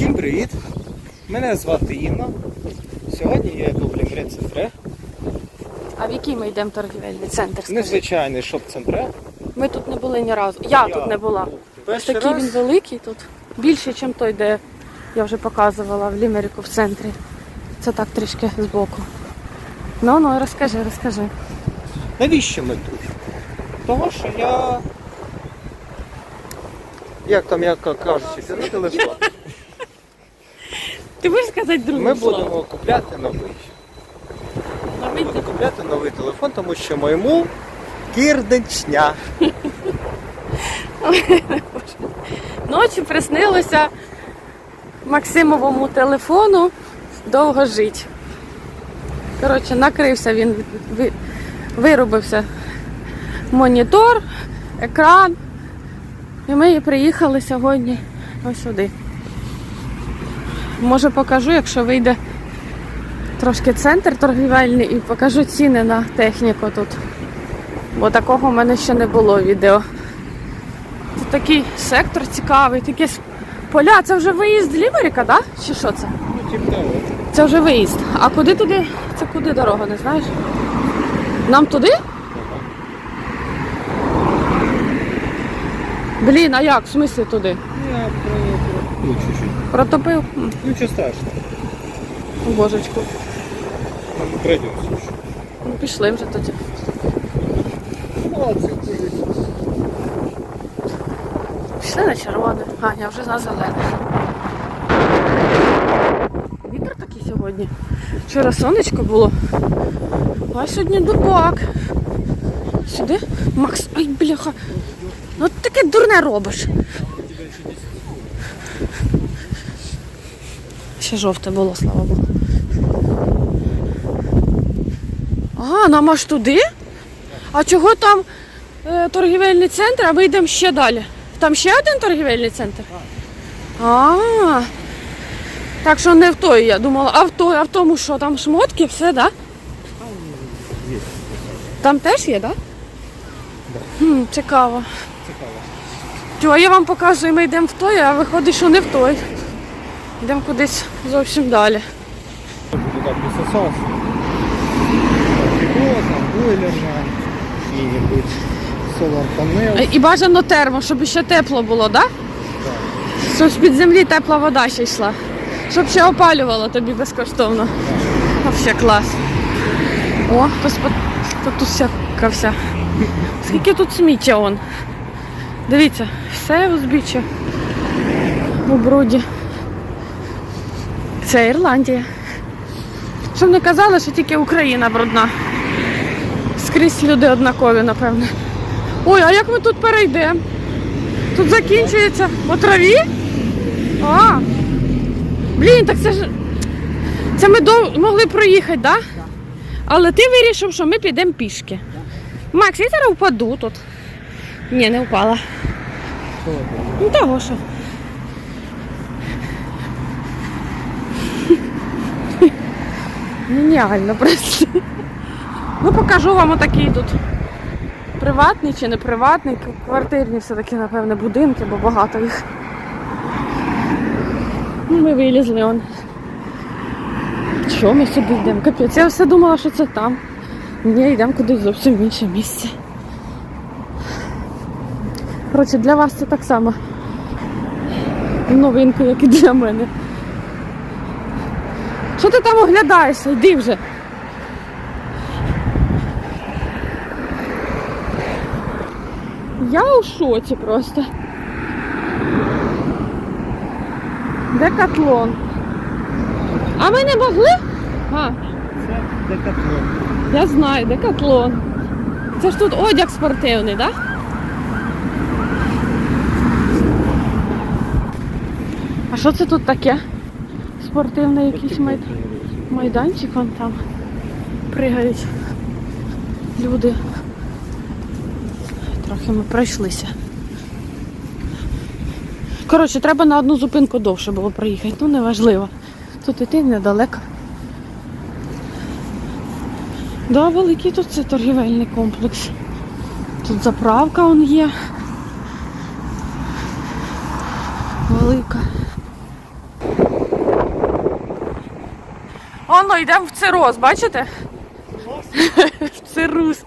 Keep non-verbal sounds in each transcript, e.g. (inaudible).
Всім привіт! Мене звати Інна. Сьогодні я йду в Лімрет Центре. А в який ми йдемо торгівельний центр? скажи? Незвичайний шоп центре. Ми тут не були ні разу. Я, Я тут не була. Ось перший такий раз. він великий тут. Більше, ніж той, де я вже показувала в Лімерику в центрі. Це так трішки збоку. Ну, ну, розкажи, розкажи. Навіщо ми тут? Того, що я. Як там, як кажучи, це не телефон. Ти можеш сказати другу Ми будемо купляти новий. Новий Буду купляти новий телефон, тому що моєму кірдичня. (laughs) Ночі приснилося Максимовому телефону довго жить. Коротше, накрився він, ви- вирубився монітор, екран. І ми приїхали сюди ось сюди. Може покажу, якщо вийде трошки центр торгівельний і покажу ціни на техніку тут. Бо такого в мене ще не було відео. Тут такий сектор цікавий, такі поля. Це вже виїзд Ліверіка, да? Чи що це? Ну, типу того. Це вже виїзд. А куди туди? Це куди дорога, не знаєш? Нам туди? Блін, а як? В смислі туди? Я про, про... Ну, чуть-чуть. Протопив? Нічого страшного. Божечку. Пройдемося. Ну пішли вже тоді. Молодці, Пішли на червоне. А, я вже на зелене. Вітер такий сьогодні. Вчора сонечко було. А сьогодні дубак. Сюди? Макс, ай, бляха. Ну ти таке дурне робиш. Ще жовте було, слава Богу. А, нам аж туди? А чого там е, торгівельний центр, а ми йдемо ще далі? Там ще один торгівельний центр? А, так що не в той, я думала, а в той, а в тому що, там шмотки, все, да? Там теж є, да? Хм, цікаво. Цікаво. Тьо, я вам показую, ми йдемо в той, а виходить, що не в той. Йдемо кудись зовсім далі. Буду так там бойлерна, какие-нибудь solar. Е, І бажано термо, щоб ще тепло було, да? Щоб з-під землі тепла вода ще йшла. Щоб ще опалювало тобі безкоштовно. Вообще клас. О, по- тут всяка вся. Скільки тут сміття он. Дивіться, все узбіччя у бруді. Це Ірландія. Щоб не казали, що тільки Україна брудна. Скрізь люди однакові, напевне. Ой, а як ми тут перейдемо? Тут закінчується по траві? А. Блін, так це ж. Це ми дов... могли проїхати, так? Да? Але ти вирішив, що ми підемо пішки. Макс, я зараз впаду тут. Ні, не впала. Ну того що. Геніально просто. Ну покажу вам отакий тут. Приватний чи не приватний, квартирні все-таки, напевне, будинки, бо багато їх. Ну, ми вилізли он. Що ми сюди йдемо? Капець, я все думала, що це там. Ні, йдемо кудись зовсім в інше місце. Коротше, для вас це так само. Новинка, як і для мене. Що ти там оглядаєшся? Йди вже. Я у шоці просто. Декатлон. А ми не могли? А, Це декатлон. я знаю, декатлон. Це ж тут одяг спортивний, так? Да? А що це тут таке? Спортивний якийсь майдан. майданчик вон там. Пригають люди. Трохи ми пройшлися. Коротше, треба на одну зупинку довше було проїхати. Ну, неважливо. Тут іти недалеко. Да, великий тут це торгівельний комплекс. Тут заправка он є. Велика. Традиційно йдемо в цироз, бачите? В цирус.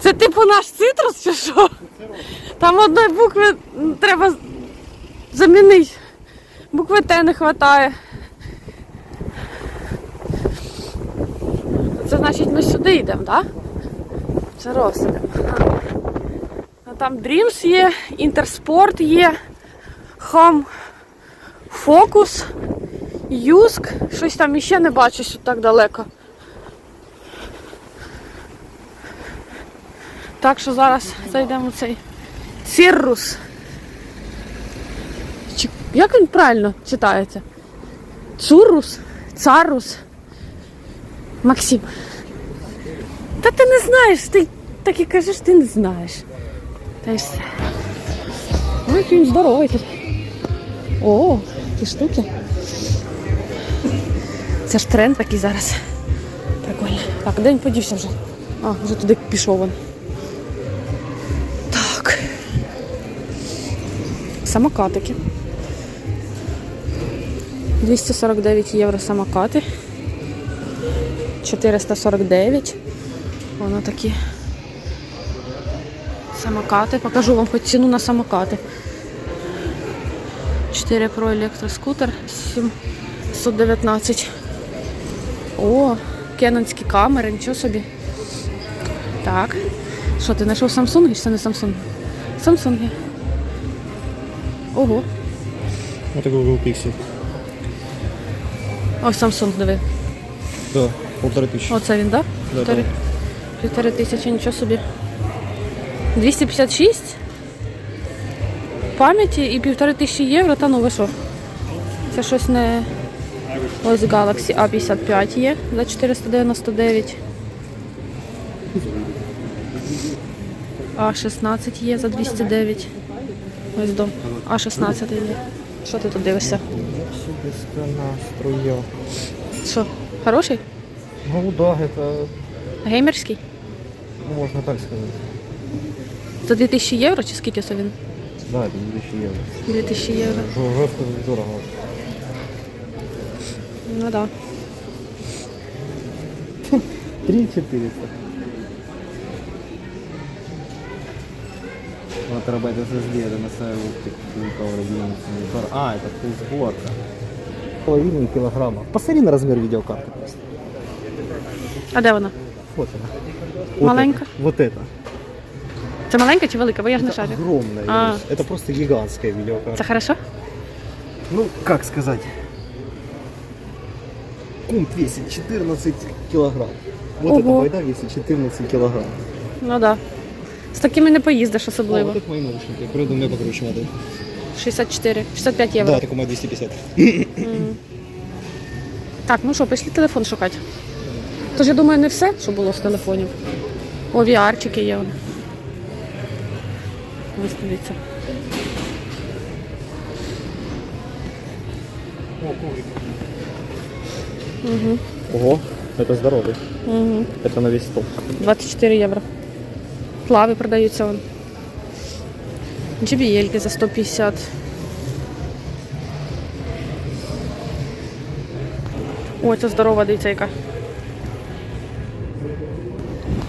Це типу наш цитрус чи що? Там одної букви треба замінити. Букви Т не вистачає. Це значить ми сюди йдемо, так? Да? Цирос йдемо. Там Dreams є, Інтерспорт є, Хам Фокус, Юск. Щось там іще не бачу, що так далеко. Так що зараз зайдемо в цей Циррус. Чи- Як він правильно читається? Цуррус? Царрус? Максим. Та ти не знаєш, ти так і кажеш, ти не знаєш. Та й все. Ну, який він здоровий тут. О, ті штуки. Це ж тренд такий зараз. Прикольно. Так, де він подівся вже? А, вже туди пішов він. Так. Самокатики. 249 євро самокати. 449. Воно такі самокати. Покажу вам хоч ціну на самокати. 4 Pro електроскутер 719. О, кенонські камери, нічого собі. Так. Що, ти знайшов Samsung? Чи це не Samsung? Samsung. Ого. Вот такой Google Pixel. Ось Samsung, диви. Да, полторы тысячи. Оце він, так? Да, Півтори, півтори тисячі, нічого собі. 256 пам'яті і півтори тисячі євро, та ну ви що? Це щось не. Ось Galaxy A55 є за 499. А16 є за 209. Ось до А16 є. Що ти тут дивишся? Що, хороший? Ну да, это Геймерський? ну, можно так сказать. За 2000 євро чи скільки це він? Да, это 2000 евро. 2000 євро. Жестко дорого. Ну да. 3400. Вот терабайт SSD, это на свою оптику. А, это full сборка. Половину килограмма. Посмотри на размер видеокарты просто. А де вона? Вот она. Маленькая? это. Вот это. Це маленька чи велика? Бо я ж не Это шарю. огромная. А. Это просто гигантская видеокарта. Це хорошо? Ну, как сказать? Кунт весит 14 килограмм. Вот Ого. эта байда весит 14 килограмм. Ну да. З такими не поїздиш О, особливо. вот это мои наушники. Правда, у меня покруче модель. 64, 65 євро. Да, так у меня 250. Так, ну що, пішли телефон шукати. Тож я думаю, не все, що було з телефонів. О, VR-чики є. вони. Ось дивіться. Угу. Ого, это здоровый. Угу. Это на весь стол. 24 євро. Плави продаються вон. JBL за 150. Ой, це здорова, дивіться яка.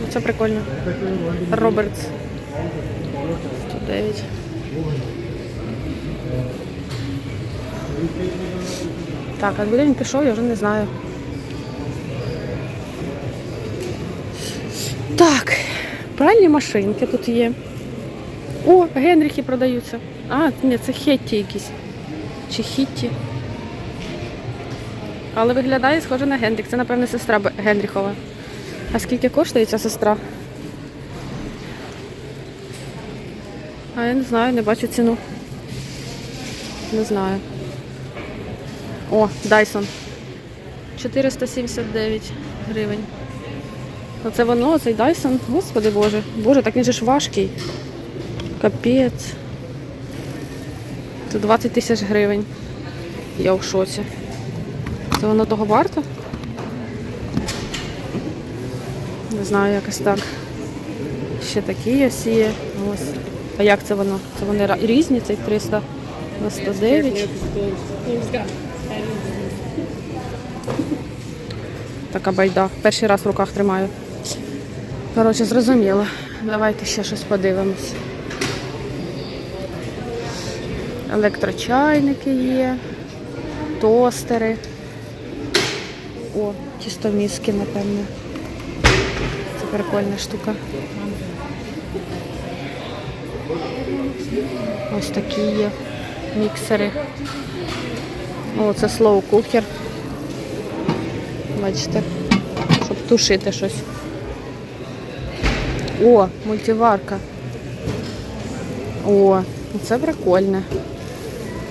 Ну, Це прикольно. Робертс. 109. Так, а куди він пішов, я вже не знаю. Так, пральні машинки тут є. О, Генріхи продаються. А, ні, це Хетті якісь. Чи Хітті. Але виглядає схоже на Генріх. Це, напевне, сестра Генріхова. А скільки коштує ця сестра? А я не знаю, не бачу ціну. Не знаю. О, Dyson. 479 гривень. Оце воно, цей Dyson. Господи Боже. Боже, так він же ж важкий. Капець. Це 20 тисяч гривень. Я в шоці. Це воно того варто? Не знаю, якось так. Ще такі ось є. Ось. А як це воно? Це вони різні, цей 399. Така байда. Перший раз в руках тримаю. Коротше, зрозуміло. Давайте ще щось подивимось. Електрочайники є, тостери. О, тістоміски, напевно. Це прикольна штука. Ось такі є міксери. О, це slow cooker. Бачите, щоб тушити щось. О, мультиварка. О, це прикольне.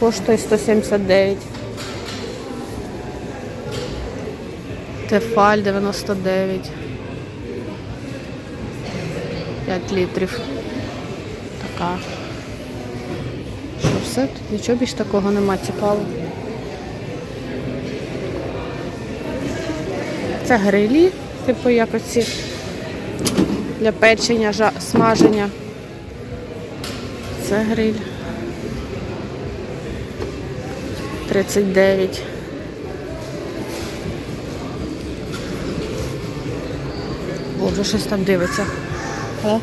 Коштує 179. Тефаль 99. 5 літрів. Така. Що все? Тут нічого більш такого нема цікавого. Це грилі, типу як оці для печення, жа- смаження. Це гриль. 39. Боже, щось там дивиться. О,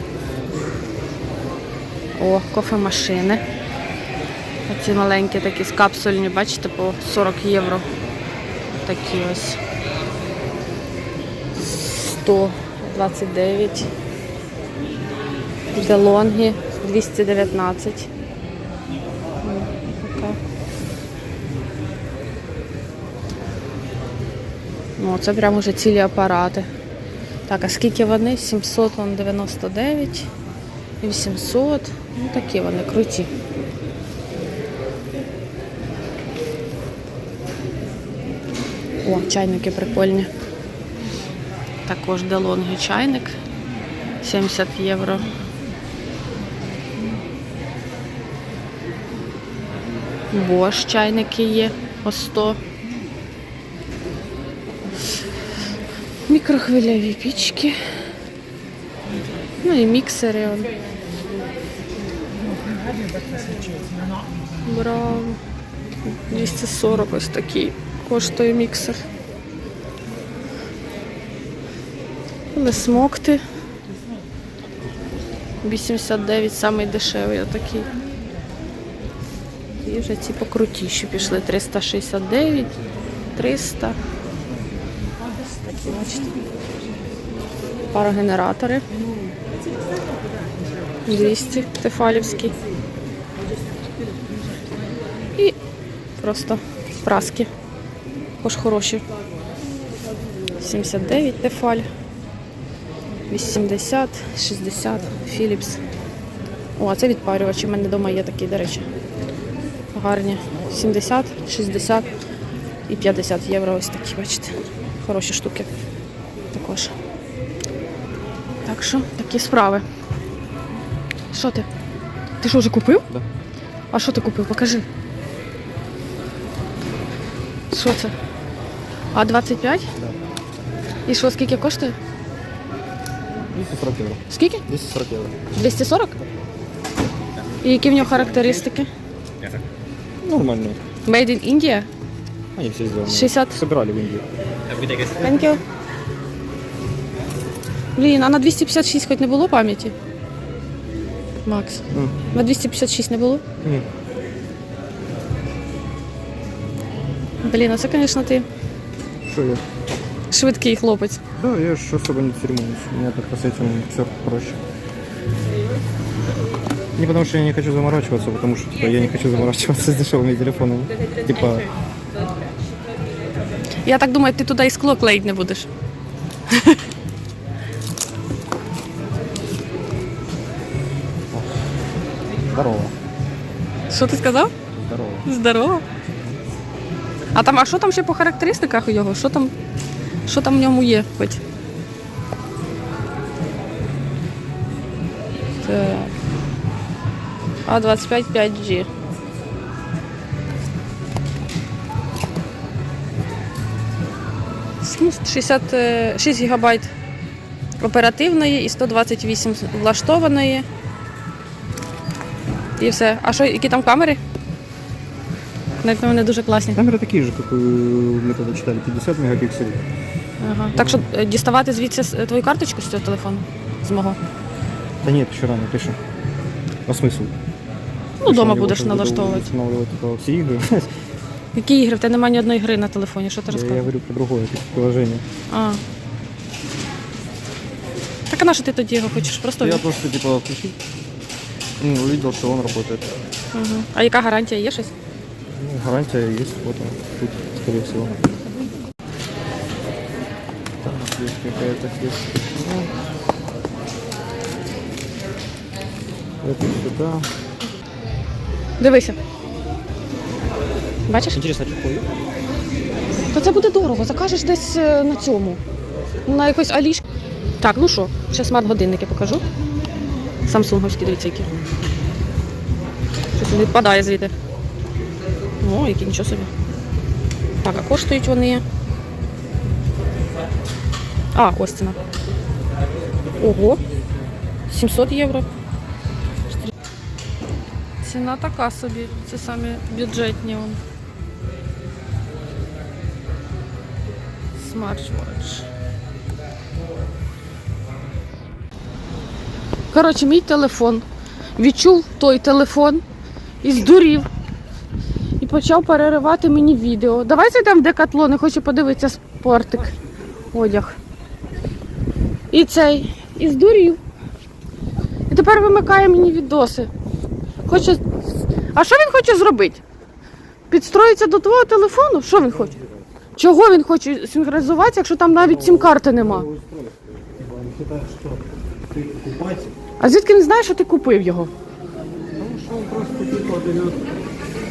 О кофемашини. Оці маленькі такі з капсульні, бачите, по 40 євро. Такі ось. 129. Делонгі 219. М. Ну, це прямо вже цілі апарати. Так, а скільки вони? 799, 800. Ну такі вони круті. О, чайники прикольні. Також Делонги чайник 70 євро. Бош чайники є по 100. Мікрохвильові пічки. Ну і міксери. Он. Браво. 240 ось такий коштує міксер. Лесмокти. 89 самий дешевий отакий. І вже ці покрутіші пішли. 369, 300. Такі, бачите. Парогенератори. 200 тефалівський. І просто праски. Також хороші. 79 тефаль. 80, 60, Philips. О, а це відпарювачі. У мене вдома є такі, до речі. Гарні. 70, 60 і 50 євро. Ось такі, бачите. Хороші штуки. Також. Так що, такі справи. Що ти? Ти що вже купив? Да. А що ти купив? Покажи. Що це? А 25? Да. І що, скільки коштує? 240 євро. Скільки? 240 євро. 240? І які в нього характеристики? Нормально. Made in India? Они все сделаны. 60. Собирали в Индии. Thank you. Блін, а на 256 хоч не було пам'яті? Макс. М. На 256 не було? Ні. Блін, а це, звісно, ти Что я? Швидкий хлопець. Да, я же особо не церемонюсь. У меня как-то с этим все проще. Не потому что я не хочу заморачиваться, потому что типа, я не хочу заморачиваться (laughs) с дешевыми телефонами. Типа, Я так думаю, ти туди і скло клеїть не будеш. здорово. Що ти сказав? Здорово. Здорово. А там, а що там ще по характеристиках у його? Що там, що там в ньому є? Хоч? Так. А25 5G. Ну, 66 гігабайт оперативної і 128 влаштованої. І все. А що, які там камери? Навіть вони дуже класні. Камеры такие же, как у- мы тогда читали, 50 мегапикселей. Ага. Так що е, діставати звідси с- твою карточку з цього телефону? З мого? Да нет, еще рано, ты что? А смысл? Ну, вдома будеш налаштовувати. Устанавливать типа, все игры. (laughs) Які ігри? В тебе немає ні одної гри на телефоні, що ти Я, я розказуєш? говорю про другое типа, приложение. А. Так а на що ти тоді його хочеш? Просто. Я просто типа включил, ну, увидел, что он работает. Угу. А яка гарантія є щось? Ну, гарантия есть, вот он, тут, скорее всего. Там есть какая-то. Ну, Это сюда. Дивися. Бачиш? Интересно, что такое? То це буде дорого. Закажеш десь е, на цьому. На якось аліш. Так, ну що, ще смарт-годинники покажу. Самсунговські, дивіться, які. Щось він відпадає звідти. О, які нічого собі. Так, а коштують вони. А, ось ціна. Ого. 700 євро. Ціна така собі. Це самі бюджетні. Вон. Smartwatch. Коротше, мій телефон. Відчув той телефон і здурів. І почав переривати мені відео. Давай зайдемо в декатлон, я хочу подивитися спортик. Одяг. І цей. І здурів. І тепер вимикає мені відоси. Хоче. А що він хоче зробити? Підстроїться до твого телефону? Що він хоче? Чого він хоче синхронізуватися, якщо там навіть сім-карти нема? А звідки він знає, що ти купив його? Потому что он просто берет